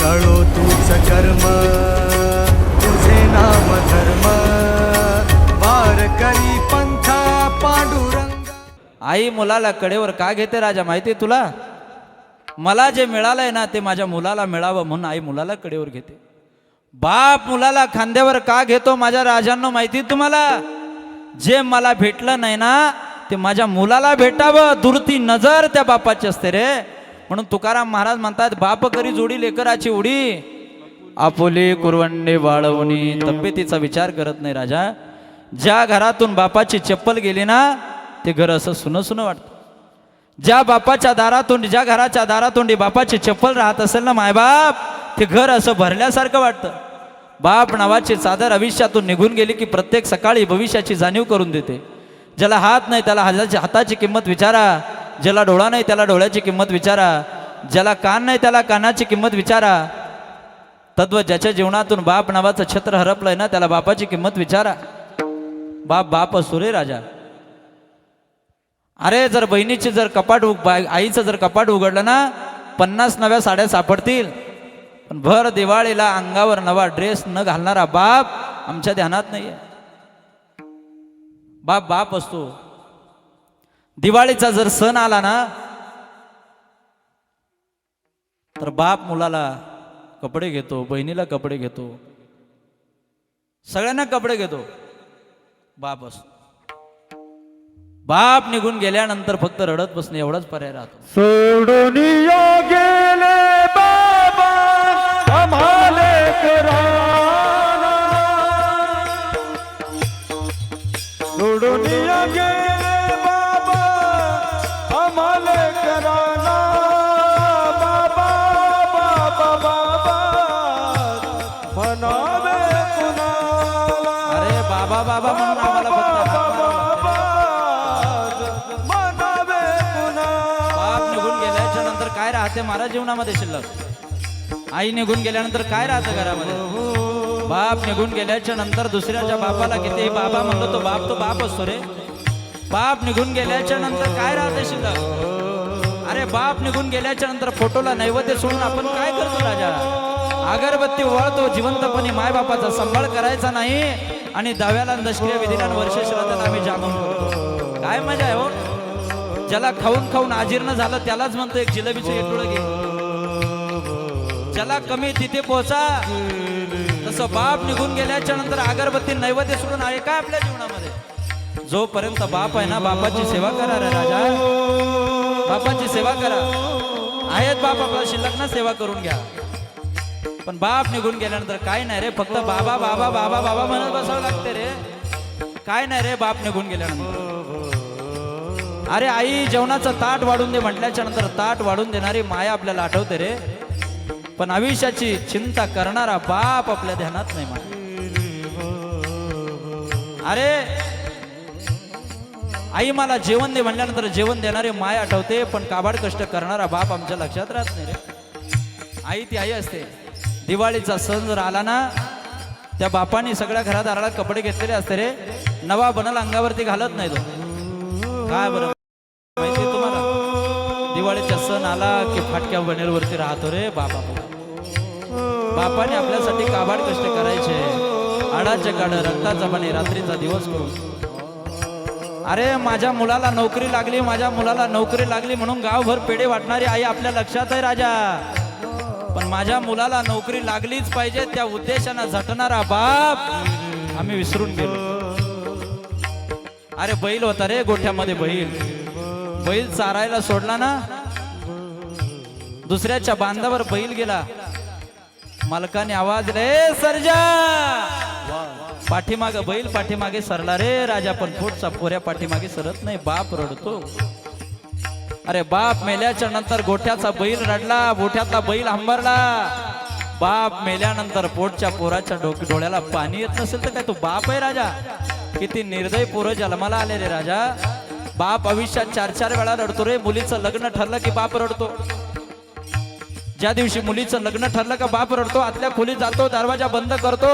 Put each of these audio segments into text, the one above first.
कळो तूच कर्म तुझे नाम धर्म. वार करी पंथा पांडुरंग. आई मुलाला कडेवर का घेते राजा? माहिती आहे तुला? मला जे मिळालंय ना ते माझ्या मुलाला मिळावं म्हणून आई मुलाला कडेवर घेते. बाप मुलाला खांद्यावर का घेतो माझ्या राजांनो माहिती आहे तुम्हाला? जे मला भेटलं नाही ना ते माझ्या मुलाला भेटावं. दुरती नजर त्या बापाची असते रे. म्हणून तुकाराम महाराज म्हणतात बाप करी जोडी लेकराची उडी. आपोली कुरवंडे वाळवणी. तब्येतीचा विचार करत नाही राजा. ज्या घरातून बापाची चप्पल गेली ना ते घर असं सुनं सुनं वाटतं. ज्या बापाच्या दारातून ज्या घराच्या दारातोंडी बापाची चप्पल राहत असेल ना मायबाप ते घर असं भरल्यासारखं वाटतं. बाप नावाची चादर आयुष्यातून निघून गेली की प्रत्येक सकाळी भविष्याची जाणीव करून देते. ज्याला हात नाही त्याला हाताची हाताची किंमत विचारा. ज्याला डोळा नाही त्याला डोळ्याची किंमत विचारा. ज्याला कान नाही त्याला कानाची किंमत विचारा. तत्व ज्याच्या जीवनातून बाप नावाचं छत्र हरपलंय ना त्याला बापाची किंमत विचारा. बाप बाप असतो रे राजा. अरे जर बहिणीचे जर कपाट उग- बाय- आईचं जर कपाट उघडलं ना पन्नास नव्या साड्या सापडतील. पण भर दिवाळीला अंगावर नवा ड्रेस न घालणारा बाप आमच्या ध्यानात नाहीये. बाप बाप असतो दिवाळीचा जर सण आला ना तर बाप मुलाला कपडे घेतो बहिणीला कपडे घेतो सगळ्यांना कपडे घेतो. बाप असतो बाप निघून गेल्यानंतर फक्त रडत बसणे एवढाच पर्याय राहतो. सोडून नंतर काय राहते जीवनामध्ये शिल्लक. आई निघून गेल्यानंतर काय राहतं घरामध्ये? बाप निघून गेल्याच्यानंतर दुसऱ्याच्या बापाला किती बाबा म्हणलो तो बाप तो बाप असतो रे. बाप निघून गेल्याच्यानंतर काय राहते शिल्लक? अरे बाप निघून गेल्याच्यानंतर फोटोला नैवेद्य सोडून आपण काय करतो राजा? अगरबत्ती वळतो जिवंतपणे मायबापाचा सांभाळ करायचा नाही आणि दहाव्याला दशक्रिया विधीला वर्ष श्राद्धात आम्ही जागून काय मजा आहे हो? ज्याला खाऊन खाऊन आजीर्ण झालं त्यालाच म्हणतो एक जिलेबीचं एक घे ज्याला कमी तिथे पोहोचा तसं बाप निघून गेल्याच्यानंतर अगरबत्ती नैवेद्य सोडून आहे काय आपल्या जीवनामध्ये? जोपर्यंत बाप आहे ना बापाची सेवा करा रे राजा. बापाची सेवा करा. आहेत बाप आपला शिल्लक ना सेवा करून घ्या. पण बाप निघून गेल्यानंतर काय नाही रे फक्त बाबा बाबा बाबा बाबा म्हणत बसावं लागते रे. काय नाही रे बाप निघून गेल्यानंतर. अरे आई जेवणाचं ताट वाढून दे म्हटल्याच्या नंतर ताट वाढून देणारी माया आपल्याला आठवते रे. पण आयुष्याची चिंता करणारा बाप आपल्या ध्यानात नाही माया अरे आई मला जेवण दे म्हणल्यानंतर जेवण देणारी माय आठवते पण काबाड कष्ट करणारा बाप आमच्या लक्षात राहत नाही रे. आई ती आई असते. दिवाळीचा सण जर आला ना त्या बापाने सगळ्या घरात आराळात कपडे घेतलेले असते रे. नवा बनल अंगावरती घालत नाही तो. काय बरं? माहिती तुम्हाला? दिवाळीचा सण आला की फाटक्या बनेलवरती राहतो रे बाबा. बापाने आपल्यासाठी काबाड कष्ट करायचे. आडाचे काढ रक्ताचा बने रात्रीचा दिवस करून. अरे माझ्या मुलाला नोकरी लागली माझ्या मुलाला नोकरी लागली म्हणून गावभर पेढे वाटणारी आई आपल्या लक्षात आहे राजा. पण माझ्या मुलाला नोकरी लागलीच पाहिजे त्या उद्देशानं झटणारा बाप आम्ही विसरून गेलो. अरे बैल होता रे गोठ्यामध्ये बैल. बैल चारायला सोडला ना दुसऱ्याच्या बांधावर बैल गेला. मालकाने आवाज रे सर्जा! पाठीमाग बैल पाठीमागे सरला रे राजा पण पोटचा पोऱ्या पाठीमागे सरत नाही. बाप रडतो. अरे बाप मेल्याच्या नंतर गोठ्याचा बैल रडला गोठ्यातला बैल हंबरला. बाप मेल्यानंतर पोटच्या पोराच्या डोक डोळ्याला पाणी येत नसेल तर काय तू बाप आहे राजा? किती निर्दय पोरं जन्माला आले रे राजा. बाप आयुष्यात चार चार वेळा रडतो रे. मुलीचं लग्न ठरलं की बाप रडतो. ज्या दिवशी मुलीचं लग्न ठरलं का बाप रडतो आतल्या खोलीत जातो दरवाजा बंद करतो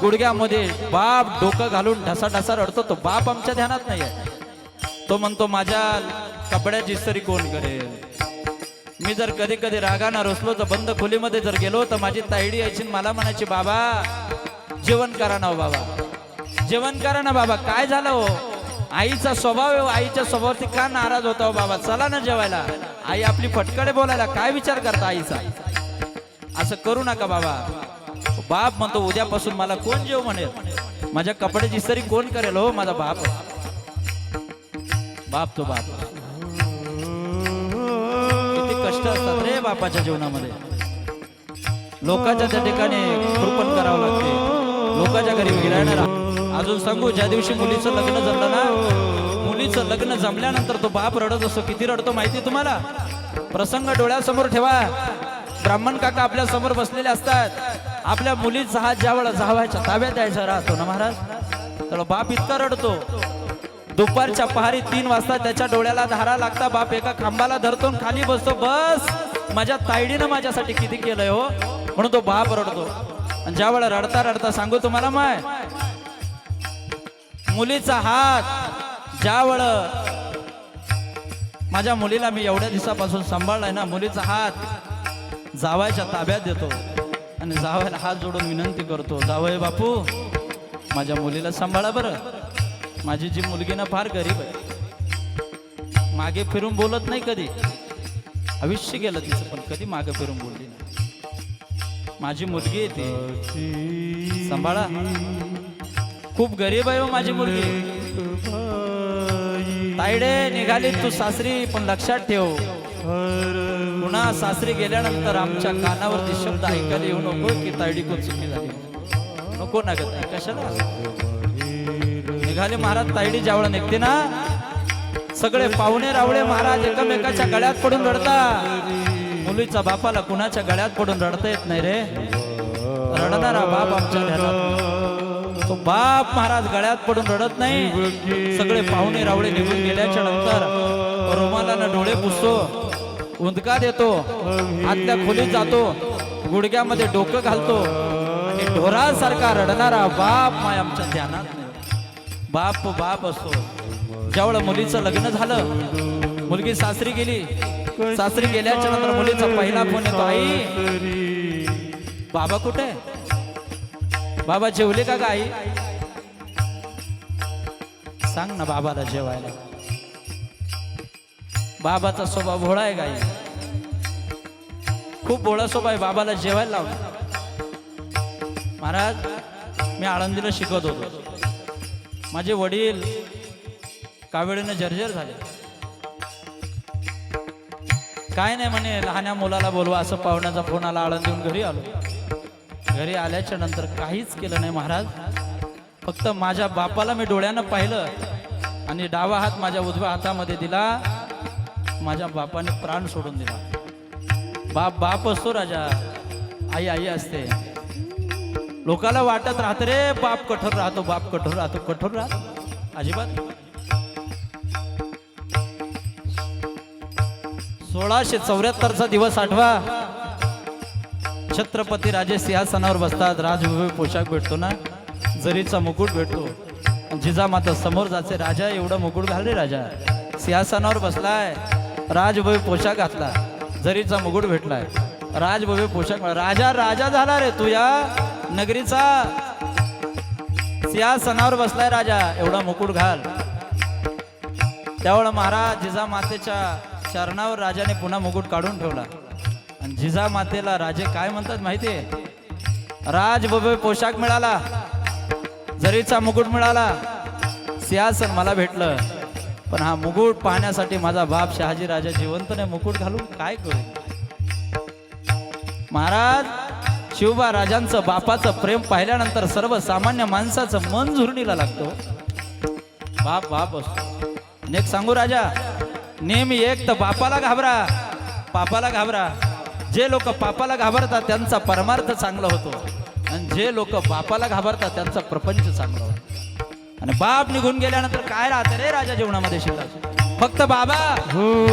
गुडघ्यामध्ये बाप डोकं घालून ढसा ढसा रडतो. तो बाप आमच्या ध्यानात नाहीये. तो म्हणतो माझ्या कपड्याची इस्त्री कोण करेल? मी जर कधी कधी रागानं रोसलो तर बंद खोलीमध्ये जर गेलो तर माझी तायडी यायची मला म्हणायची बाबा जेवण करा ना हो बाबा. जेवण करा ना बाबा. काय झालं हो? आईचा स्वभाव हो, आईच्या स्वभावावरती का नाराज होता हो बाबा? चला ना जेवायला. आई आपली फटकडे बोलायला काय विचार करता आईचा? असं करू नका बाबा. बाप म्हणतो उद्यापासून मला कोण जेव म्हणेल? माझ्या कपड्याची इस्त्री कोण करेल हो माझा बाप? बाप तो बाप. किती कष्ट असतात रे बापाच्या जीवनामध्ये. लोकांच्या त्या ठिकाणी खुरपण करावं लागते. लोकांच्या घरी गिरायला अजून सांगू ज्या दिवशी मुलीचं लग्न जमलं ना मुलीचं लग्न जमल्यानंतर तो बाप रडत असतो. किती रडतो माहिती तुम्हाला? प्रसंग डोळ्यासमोर ठेवा. ब्राह्मण काका आपल्यासमोर बसलेले असतात. आपल्या मुलीचा हात ज्या वेळा जावायच्या ताब्यात द्यायचा राहतो ना महाराज? तर बाप इतका रडतो. दुपारच्या पहारी तीन वाजता त्याच्या डोळ्याला धारा लागता बाप एका खांबाला धरतो खाली बसतो. बस! माझ्या तायडीनं माझ्यासाठी किती केलंय हो? म्हणून तो बाप रडतो. आणि ज्या वेळा रडता रडता सांगू तुम्हाला माय मुलीचा हात. ज्या वेळ माझ्या मुलीला मी एवढ्या दिवसापासून सांभाळलाय ना मुलीचा हात जावायच्या ताब्यात देतो आणि जावायला हात जोडून विनंती करतो जावय बापू माझ्या मुलीला सांभाळा बरं. माझी जी मुलगी ना फार गरीब आहे. मागे फिरून बोलत नाही कधी. आयुष्य गेलं तिचं पण कधी मागे फिरून बोलली नाही. माझी मुलगी आहे ती सांभाळा. खूप गरीब आहे हो माझी मुलगी. तायडे निघाली तू सासरी पण लक्षात ठेव. पुन्हा सासरी गेल्यानंतर आमच्या कानावरती शब्द ऐकायला येऊ नको की तायडी खूप चुकी झाली. नको ना गत कशाला? निघाले महाराज तायडी ज्यावेळा निघते ना सगळे पाहुणे रावळे महाराज एकमेकाच्या गळ्यात पडून रडता मुलीच्या बापाला कुणाच्या गळ्यात पडून रडता येत नाही रे. रडणारा बाप आमच्या ध्यानात तो बाप महाराज गळ्यात पडून रडत नाही. सगळे पाहुणे रावळे निघून गेल्याच्यानंतर रुमालानं डोळे पुसतो उंदका देतो आतल्या खोलीत जातो गुडघ्यामध्ये डोकं घालतो आणि ढोरासारखा रडणारा बाप माय आमच्या ध्यानात बाप बाप असतो. ज्यावेळेला मुलीचं लग्न झालं मुलगी सासरी गेली. सासरी गेल्याच्यानंतर मुलीचा पहिला फोन येतो आई बाबा कुठे? आहे? बाबा जेवले का गाई? सांग ना बाबाला जेवायला. बाबाचा स्वभाव भोळा आहे गाई. खूप भोळा स्वभाव आहे बाबाला जेवायला लावला महाराज मी आळंदीला शिकवत होतो. माझे वडील कावेळीनं जर्जर झाले. काय नाही म्हणे लहान्या मुलाला बोलवा असं पाहुण्याचा फोन आला आळंदीहून घरी आलो. घरी आल्याच्यानंतर काहीच केलं नाही महाराज. फक्त माझ्या बापाला मी डोळ्यानं पाहिलं आणि डावा हात माझ्या उजव्या हातामध्ये दिला. माझ्या बापाने प्राण सोडून दिला. बाप बाप असतो राजा आई आई असते. लोकाला वाटत राहत रे बाप कठोर राहतो बाप कठोर राहतो कठोर राहतो. अजिबात. सोळाशे चौऱ्याहत्तरचा दिवस आठवा. छत्रपती राजे सिंहासनावर बसतात राजभव्य पोशाख भेटतो ना? जरीचा मुकुट भेटतो जिजामाता समोर जायचे राजा एवढा मुकुट घाल रे राजा. सिंहासनावर बसलाय राजभव्य पोशाख घातला जरीचा मुकुट भेटलाय राजभव्य पोशाख राजा राजा झाला रे तू या नगरीचा. सिंहासनावर बसलाय राजा एवढा मुकुट घाल. त्यावेळेला महाराज जिजामातेच्या चरणावर राजाने पुन्हा मुकुट काढून ठेवला. आणि जिजामातेला राजे काय म्हणतात माहितीये? राजभव्य पोशाख मिळाला. जरीचा मुकुट मिळाला. सिंहासन मला भेटलं. पण हा मुकुट पाहण्यासाठी माझा बाप शहाजी राजा जिवंत नाही मुकुट घालून काय करू? महाराज शिवबा राजांचं बापाचं प्रेम पाहिल्यानंतर सर्वसामान्य माणसाचं मन झुरणीला लागतो हो. बाप बाप असतो. नेक एक सांगू राजा. नेहमी एक तर बापाला घाबरा. पापाला घाबरा. जे लोक पापाला घाबरतात त्यांचा परमार्थ चांगला होतो. आणि जे लोक बापाला घाबरतात त्यांचा प्रपंच चांगला होतो. आणि बाप निघून गेल्यानंतर काय राहतं रे राजा जीवनामध्ये शिल्लक फक्त बाबा! हो.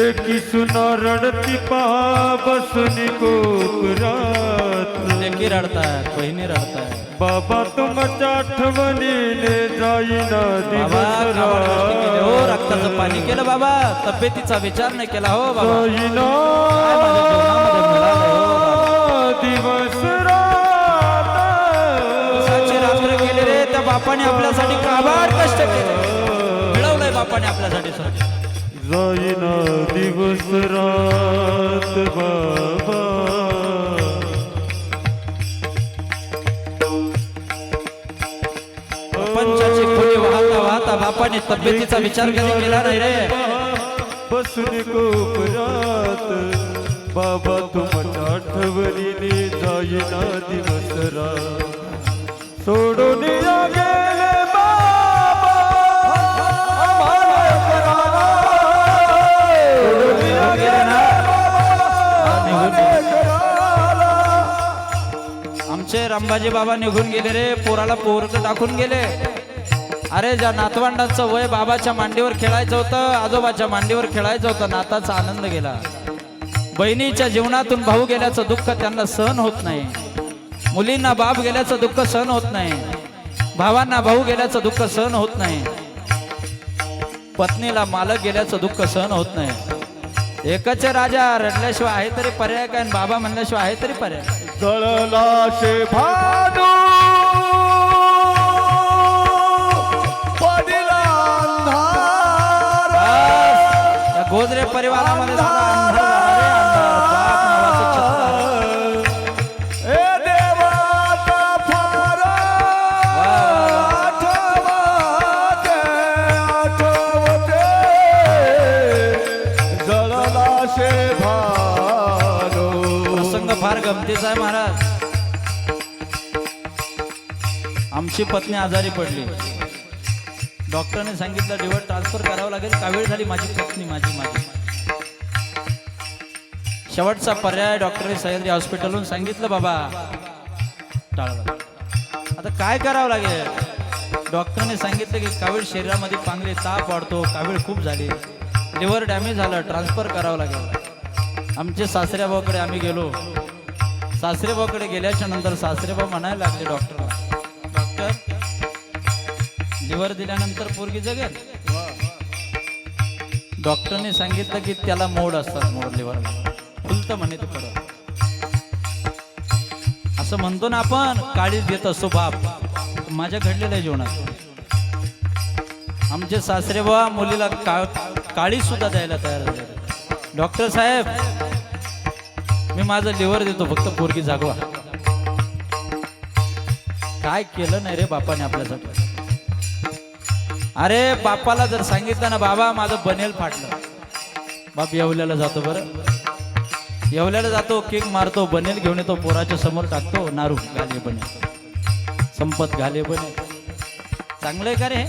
लेकी सुना रडती पहा बसून कोपरात लेकी रडतायत बहिणी रडतायत बाबा तुमच्या आठवणीने जाईना बाबा दिवस काबाड गोष्टी केल्या हो रात. रक्ताचं पाणी केलं बाबा. तब्येतीचा विचार नाही केला हो बाबा. जीवनामध्ये मिळालंय हो? दिवस रात. रात्र गेले रे त्या बापाने आपल्यासाठी काबाड कष्ट केले. मिळवलंय बापाने आपल्यासाठी सर जाईना दिवस रात बाबा। प्रपंचाची खोली वाहता वाहता बापाने तब्येतीचा विचार कधी केला नाही रे? बसून कोपरात बाबा तुमच्या आठवणीने जाईना दिवस रात सोडून या आमचे बाबा निघून गेले रे. पोराला पोरक टाकून गेले. अरे ज्या नातवंडांचं वय बाबाच्या मांडीवर खेळायचं होतं आजोबाच्या मांडीवर खेळायचं होतं नाताचा आनंद गेला. बहिणीच्या जीवनातून भाऊ गेल्याचं दुःख त्यांना सहन होत नाही. मुलींना बाप गेल्याचं दुःख सहन होत नाही. भावांना भाऊ गेल्याचं दुःख सहन होत नाही. पत्नीला मालक गेल्याचं दुःख सहन होत नाही. एकच राजा रडल्याशिवाय आहे तरी पर्याय काय? आणि बाबा म्हणल्याशिवाय आहे तरी पर्याय. जळला शे भानू पडिला अंधार गमतीचा आहे महाराज. आमची पत्नी आजारी पडली. डॉक्टरने सांगितलं डिवर ट्रान्सफर करावं लागेल. कावेळ झाली माझी पत्नी माझी माझी? शेवटचा पर्याय डॉक्टरने सह्याद्री हॉस्पिटलहून सांगितलं बाबा टाळलं आता काय करावं लागेल? डॉक्टरने सांगितलं की कावीळ शरीरामध्ये पांगले ताप वाढतो कावीळ खूप झाली? लिव्हर डॅमेज झालं ट्रान्सफर करावं लागेल. आमचे सासऱ्याभाऊकडे आम्ही गेलो. सासरेबाकडे गेल्याच्यानंतर सासरेबा म्हणायला लागले डॉक्टर डॉक्टर लिव्हर दिल्यानंतर पोरगी जगेल? डॉक्टरने सांगितलं की त्याला मोड असतात मोड लिव्हर. फुलतं म्हणे ते खरं असं म्हणतो ना आपण काळीच घेत असतो बाप. माझ्या घडलेल्या जीवनात. आमचे सासरेबा मुलीला का काळी सुद्धा द्यायला तयार झाले. डॉक्टर साहेब मी माझं लिव्हर देतो फक्त पोरगी जागवा. काय केलं नाही रे बापाने आपल्यासाठी? अरे बापाला जर सांगितलं ना बाबा माझं बनेल फाटलं. बाप येवल्याला जातो बरं. येवल्याला जातो केक मारतो बनेल घेऊन येतो पोराच्या समोर टाकतो नारू घाले बने संपत घाले बने चांगलं आहे का रे?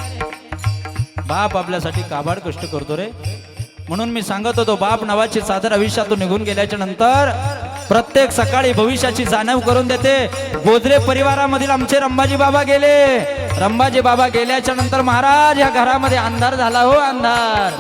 बाप आपल्यासाठी काबाड कष्ट करतो रे. म्हणून मी सांगत होतो बाप नावाची सादर आयुष्यातून निघून गेल्याच्यानंतर प्रत्येक सकाळी भविष्याची जाणीव करून देते. गोदरे परिवारामधील आमचे रंबाजी बाबा गेले. रंबाजी बाबा गेल्याच्यानंतर महाराज या घरामध्ये अंधार झाला हो अंधार.